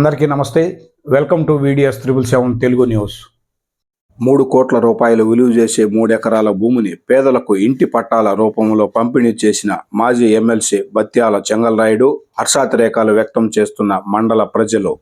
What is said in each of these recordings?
అందరికీ నమస్తే. Welcome to videos triple seven Telugu news మూడు కోట్ల రూపాయలు విలువ చేసే మూడు ఎకరాల భూమిని పేదలకు ఇంటి పట్టాల రూపంలో పంపిణీ చేసిన మాజీ ఎమ్మెల్సీ బత్యాల చెంగల్రాయుడు హర్షాతిరేకాలు వ్యక్తం చేస్తున్న మండల ప్రజలు.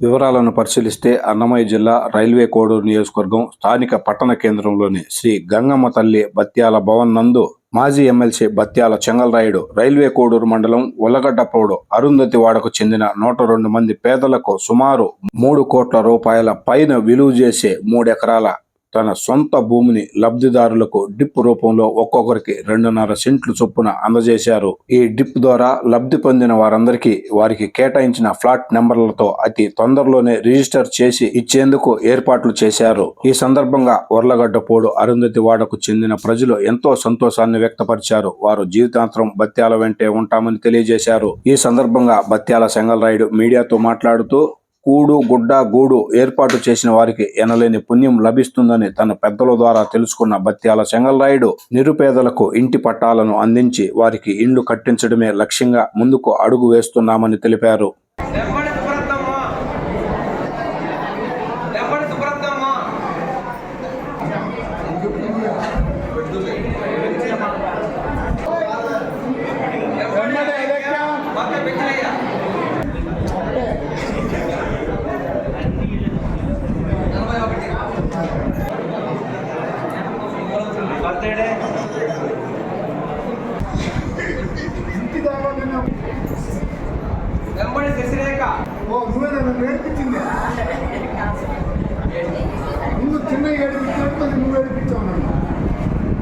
వివరాలను పరిశీలిస్తే అన్నమయ్య జిల్లా రైల్వే కోడూరు నియోజకవర్గం స్థానిక పట్టణ కేంద్రంలోని శ్రీ గంగమ్మ తల్లి బత్యాల భవన్ నందు మాజీ ఎమ్మెల్సీ బత్యాల చెంగల్రాయుడు రైల్వే కోడూరు మండలం ఉల్లగడ్డపోడు అరుంధతి వాడకు చెందిన నూట రెండు మంది పేదలకు సుమారు మూడు కోట్ల రూపాయల పైన విలువ చేసే మూడెకరాల తన సొంత భూమిని లబ్ధిదారులకు డిప్ రూపంలో ఒక్కొక్కరికి రెండున్నర సెంట్లు చొప్పున అందజేశారు. ఈ డిప్ ద్వారా లబ్ధి పొందిన వారందరికీ వారికి కేటాయించిన ఫ్లాట్ నెంబర్లతో అతి తొందరలోనే రిజిస్టర్ చేసి ఇచ్చేందుకు ఏర్పాట్లు చేశారు. ఈ సందర్భంగా ఉర్లగడ్డపోడు అరుంధతి వాడకు చెందిన ప్రజలు ఎంతో సంతోషాన్ని వ్యక్తపరిచారు. వారు జీవితాంతరం బత్యాల వెంటే ఉంటామని తెలియజేశారు. ఈ సందర్భంగా బత్యాల సెంగల్రాయుడు మీడియాతో మాట్లాడుతూ కూడు గుడ్డ గూడు ఏర్పాటు చేసిన వారికి ఎనలేని పుణ్యం లభిస్తుందని తన పెద్దల ద్వారా తెలుసుకున్న బత్యాల చెంగల్రాయుడు నిరుపేదలకు ఇంటి పట్టాలను అందించి వారికి ఇండ్లు కట్టించడమే లక్ష్యంగా ముందుకు అడుగు వేస్తున్నామని తెలిపారు.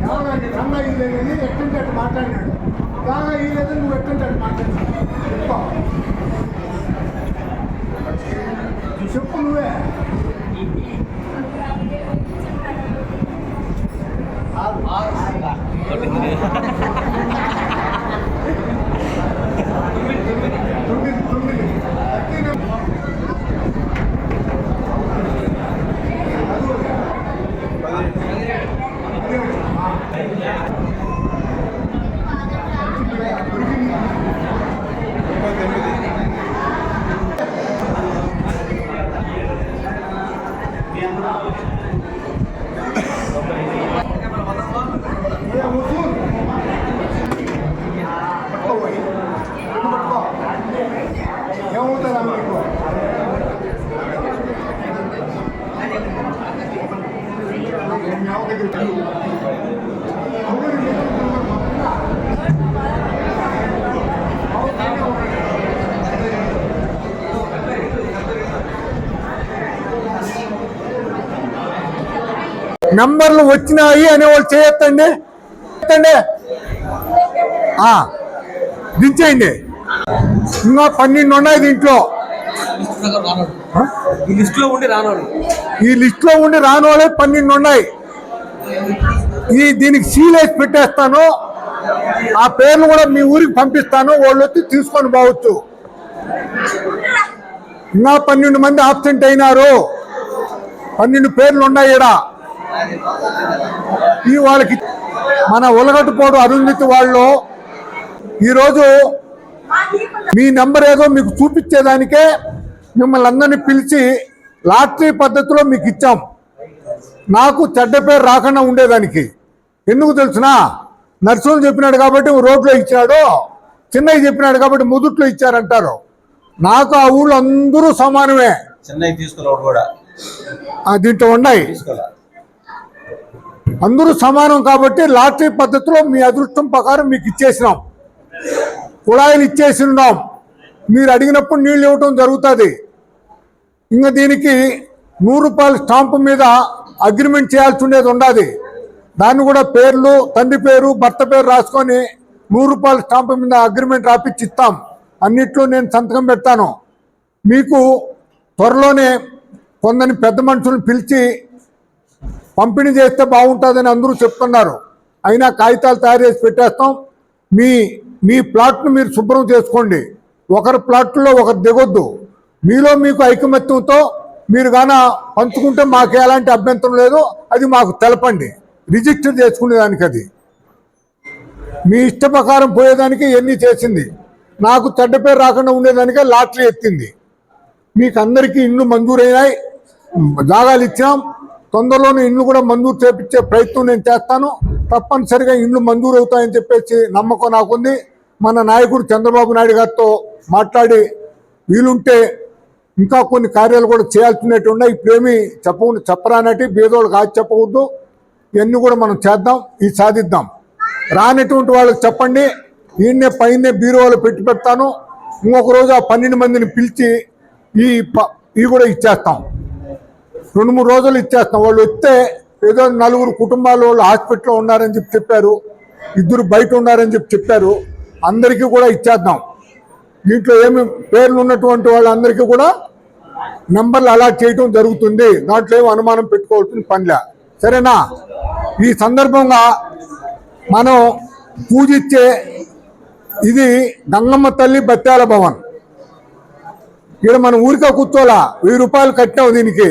ఎవరండి రంగా ఇల్లేదని ఎట్టుంటే అట్టు మాట్లాడినాడు బాగా ఇల్లేదు నువ్వు ఎట్టుంటే అట్టు మాట్లాడినాడు చెప్పు చెప్పు నువ్వే తొమ్మిది వెళ్ళు. అవును, నంబర్లు వచ్చినాయి అనేవాళ్ళు చేయొద్దండి ఎత్తండి ఆ, దించేయండి ఇంకా పన్నెండు ఉన్నాయి దీంట్లో? ఈ లిస్ట్లో ఉండి రానోడు ఈ లిస్ట్లో ఉండి రాని వాళ్ళే పన్నెండు ఉన్నాయి ఈ దీనికి సీల్ వేసి పెట్టేస్తాను. ఆ పేర్లు కూడా మీ ఊరికి పంపిస్తాను. వాళ్ళు వచ్చి తీసుకొని పోవచ్చు. ఇంకా పన్నెండు మంది ఆబ్సెంట్ అయినారు. పన్నెండు పేర్లు ఉన్నాయి ఈడ. ఈ వాళ్ళకి మన ఉలగట్టుపోడు అరుంధతి వాళ్ళు ఈరోజు మీ నెంబర్ ఏదో మీకు చూపించేదానికే మిమ్మల్ని అందరినీ పిలిచి లాటరీ పద్ధతిలో మీకు ఇచ్చాం. నాకు చెడ్డ పేరు రాకుండా ఉండేదానికి. ఎందుకు తెలుసునా? నర్సులు చెప్పినాడు కాబట్టి రోడ్లో ఇచ్చాడు చిన్నయ్య చెప్పినాడు కాబట్టి ముదుట్లో ఇచ్చారంటారు. నాకు ఆ ఊళ్ళో అందరూ సమానమే. చెన్నై తీసుకున్నాడు కూడా. దీంట్లో ఉన్నాయి. అందరూ సమానం కాబట్టి లాటరీ పద్ధతిలో మీ అదృష్టం ప్రకారం మీకు ఇచ్చేసినాం. కుళాయిలు ఇచ్చేసి ఉన్నాం మీరు అడిగినప్పుడు నీళ్ళు ఇవ్వటం జరుగుతుంది. ఇంకా దీనికి నూరు రూపాయల స్టాంపు మీద అగ్రిమెంట్ చేయాల్సి ఉండేది. ఉండాది దాన్ని కూడా పేర్లు తండ్రి పేరు భర్త పేరు రాసుకొని నూరు రూపాయల స్టాంపు మీద అగ్రిమెంట్ రాపిచ్చి ఇస్తాం. అన్నిట్లో నేను సంతకం పెడతాను. మీకు త్వరలోనే కొందరిని పెద్ద మనుషులను పిలిచి పంపిణీ చేస్తే బాగుంటుందని అందరూ చెప్తున్నారు. అయినా కాగితాలు తయారు చేసి పెట్టేస్తాం. మీ మీ ప్లాట్ను మీరు శుభ్రం చేసుకోండి. ఒకరి ప్లాట్లో ఒకరు దిగొద్దు. మీలో మీకు ఐకమత్యంతో మీరు గాన పంచుకుంటే మాకు ఎలాంటి అభ్యంతరం లేదు అది మాకు తెలపండి. రిజిస్టర్ చేసుకునేదానికి అది. మీ ఇష్ట ప్రకారం పోయేదానికి ఎన్ని చేసింది. నాకు చెడ్డ పేరు రాకుండా ఉండేదానికే లాటరీ ఎత్తింది. మీకు అందరికీ ఇండ్లు మంజూరైనాయి. జాగాలు ఇచ్చినాం. తొందరలోనే ఇండ్లు కూడా మంజూరు చేపించే ప్రయత్నం నేను చేస్తాను. తప్పనిసరిగా ఇండ్లు మంజూరు అవుతాయని చెప్పేసి నమ్మకం నాకుంది. మన నాయకుడు చంద్రబాబు నాయుడు గారితో మాట్లాడి వీలుంటే ఇంకా కొన్ని కార్యాలు కూడా చేయాల్సినట్టు ఉన్నాయి. ఇప్పుడేమి చెప్పకుండా చెప్పరానట్టు బీదోళ్ళు కాదు చెప్పకూడదు. ఇవన్నీ కూడా మనం చేద్దాం ఇది సాధిద్దాం. రానటువంటి వాళ్ళకి చెప్పండి. ఈయన్నే పైన బీరువాలో పెట్టి పెడతాను. ఇంకొక రోజు ఆ పన్నెండు మందిని పిలిచి ఈ ప- ఇవి కూడా ఇచ్చేస్తాం. రెండు మూడు రోజులు ఇచ్చేస్తాం. వాళ్ళు వస్తే ఏదో నలుగురు కుటుంబాలు వాళ్ళు హాస్పిటల్లో ఉన్నారని చెప్పి చెప్పారు. ఇద్దరు బయట ఉన్నారని చెప్పి చెప్పారు. అందరికీ కూడా ఇచ్చేద్దాం. దీంట్లో ఏమి పేర్లు ఉన్నటువంటి వాళ్ళందరికీ కూడా నెంబర్లు అలా చేయటం జరుగుతుంది. దాంట్లో ఏమో అనుమానం పెట్టుకోవాల్సిన పనిలే సరేనా? ఈ సందర్భంగా మనం పూజించే ఇది గంగమ్మ తల్లి బత్యాల భవన్. ఇక్కడ మనం ఊరికే కూర్చోలా వెయ్యి రూపాయలు కట్టాం దీనికి.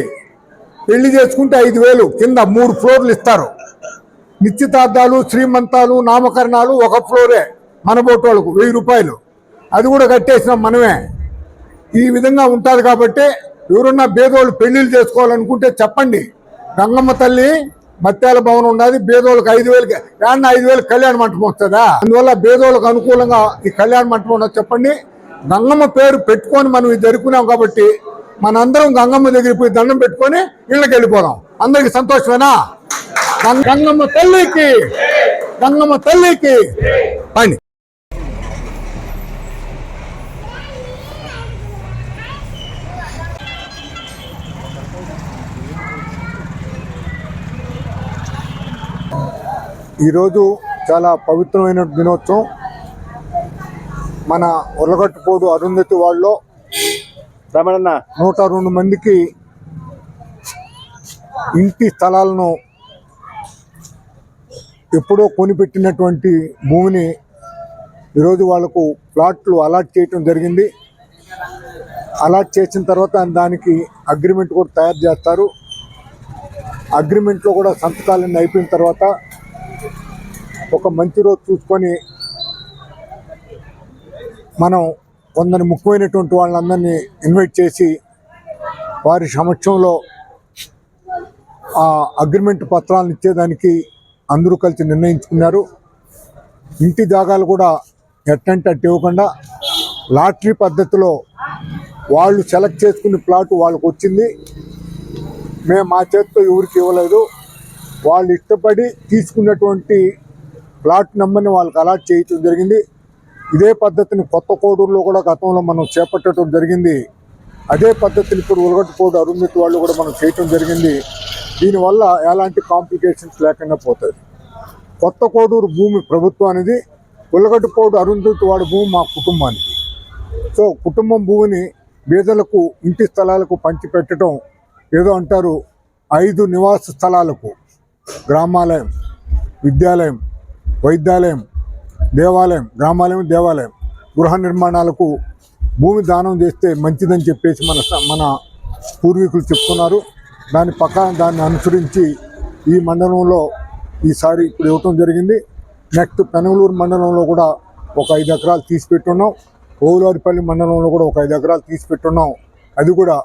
పెళ్ళి చేసుకుంటే ఐదు వేలు. కింద మూడు ఫ్లోర్లు ఇస్తారు. నిశ్చితార్థాలు శ్రీమంతాలు నామకరణాలు ఒక ఫ్లోరే మన బోటోళ్ళకు. వెయ్యి రూపాయలు. అది కూడా కట్టేసినాం మనమే. ఈ విధంగా ఉంటుంది కాబట్టి ఎవరున్నా బేదోళ్ళు పెళ్ళిళ్ళు చేసుకోవాలనుకుంటే చెప్పండి. గంగమ్మ తల్లి మత్యాల భవనం ఉన్నది బేదోళ్ళకి ఐదు వేలకి ఏమన్నా ఐదు వేలు కళ్యాణ మంటపం వస్తుందా? అందువల్ల బేదోళ్ళకు అనుకూలంగా ఈ కళ్యాణ మంటపం ఉన్నది చెప్పండి. గంగమ్మ పేరు పెట్టుకొని మనం ఇది జరుపుకున్నాం కాబట్టి మనందరం గంగమ్మ దగ్గరికి పోయి దండం పెట్టుకొని ఇళ్ళకి వెళ్ళిపోదాం. అందరికి సంతోషమేనా? గంగమ్మ తల్లికి గంగమ్మ తల్లికి. పని. ఈరోజు చాలా పవిత్రమైన దినోత్సవం. మన ఉర్లగట్టుపోడు అరుంధతి వాళ్ళలో రమణన్న. నూట రెండు మందికి ఇంటి స్థలాలను ఎప్పుడో కొనిపెట్టినటువంటి భూమిని ఈరోజు వాళ్ళకు ప్లాట్లు అలాట్ చేయటం జరిగింది. అలాట్ చేసిన తర్వాత దానికి అగ్రిమెంట్ కూడా తయారు చేస్తారు. అగ్రిమెంట్లో కూడా సంతకాలన్నీ అయిపోయిన తర్వాత ఒక మంచి రోజు చూసుకొని మనం కొందరు ముఖ్యమైనటువంటి వాళ్ళందరినీ ఇన్వైట్ చేసి వారి సమక్షంలో ఆ అగ్రిమెంట్ పత్రాలను ఇచ్చేదానికి అందరూ కలిసి నిర్ణయించుకున్నారు. ఇంటి జాగాలు కూడా ఎట్టంటే అట్టు ఇవ్వకుండా లాటరీ పద్ధతిలో వాళ్ళు సెలెక్ట్ చేసుకునే ప్లాట్ వాళ్ళకు వచ్చింది. మేము మా చేతితో ఎవరికి ఇవ్వలేదు. వాళ్ళు ఇష్టపడి తీసుకున్నటువంటి ప్లాట్ నెంబర్ని వాళ్ళకి అలాట్ చేయటం జరిగింది. ఇదే పద్ధతిని కొత్త కోడూరులో కూడా గతంలో మనం చేపట్టడం జరిగింది. అదే పద్ధతిని ఇప్పుడు ఉలగట్టుకోడు అరుంధతి వాళ్ళు కూడా మనం చేయటం జరిగింది. దీనివల్ల ఎలాంటి కాంప్లికేషన్స్ లేకుండా పోతుంది కొత్త కోడూరు భూమి ప్రభుత్వానిది ఉలగట్టుకోడు అరుంధతి వాడి భూమి మా కుటుంబానికి. సో కుటుంబం భూమిని బీదలకు ఇంటి స్థలాలకు పంచిపెట్టడం ఏదో అంటారు. ఐదు నివాస స్థలాలకు. గ్రామాలయం విద్యాలయం వైద్యాలయం దేవాలయం గ్రామాలయం దేవాలయం గృహ నిర్మాణాలకు భూమి దానం చేస్తే మంచిదని చెప్పేసి మన మన పూర్వీకులు చెప్తున్నారు. దాని పక్క దాన్ని అనుసరించి ఈ మండలంలో ఈసారి ఇప్పుడు ఇవ్వటం జరిగింది. నెక్స్ట్ పెనగలూరు మండలంలో కూడా ఒక ఐదు ఎకరాలు తీసి పెట్టున్నాం. ఓవులారిపల్లి మండలంలో కూడా ఒక ఐదు ఎకరాలు తీసి పెట్టున్నాం. అది కూడా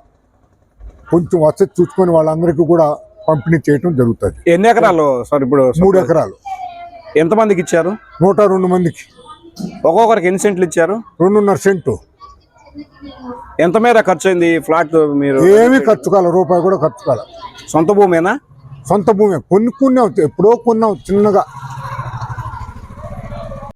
కొంచెం వసతి చూసుకొని వాళ్ళందరికీ కూడా పంపిణీ చేయటం జరుగుతుంది. ఎన్ని ఎకరాలు సార్ ఇప్పుడు? మూడు ఎకరాలు. ఎంతమందికి ఇచ్చారు? నూట రెండు మందికి. ఒక్కొక్కరికి ఎన్ని సెంట్లు ఇచ్చారు? రెండున్నర సెంటు. ఎంత మేర ఖర్చు అయింది ఫ్లాట్ మీరు? ఏమీ ఖర్చు కాల రూపాయి కూడా ఖర్చు కాల. సొంత భూమేనా? సొంత భూమి. కొనుక్కున్నాం ఎప్పుడో కొన్నాం చిన్నగా.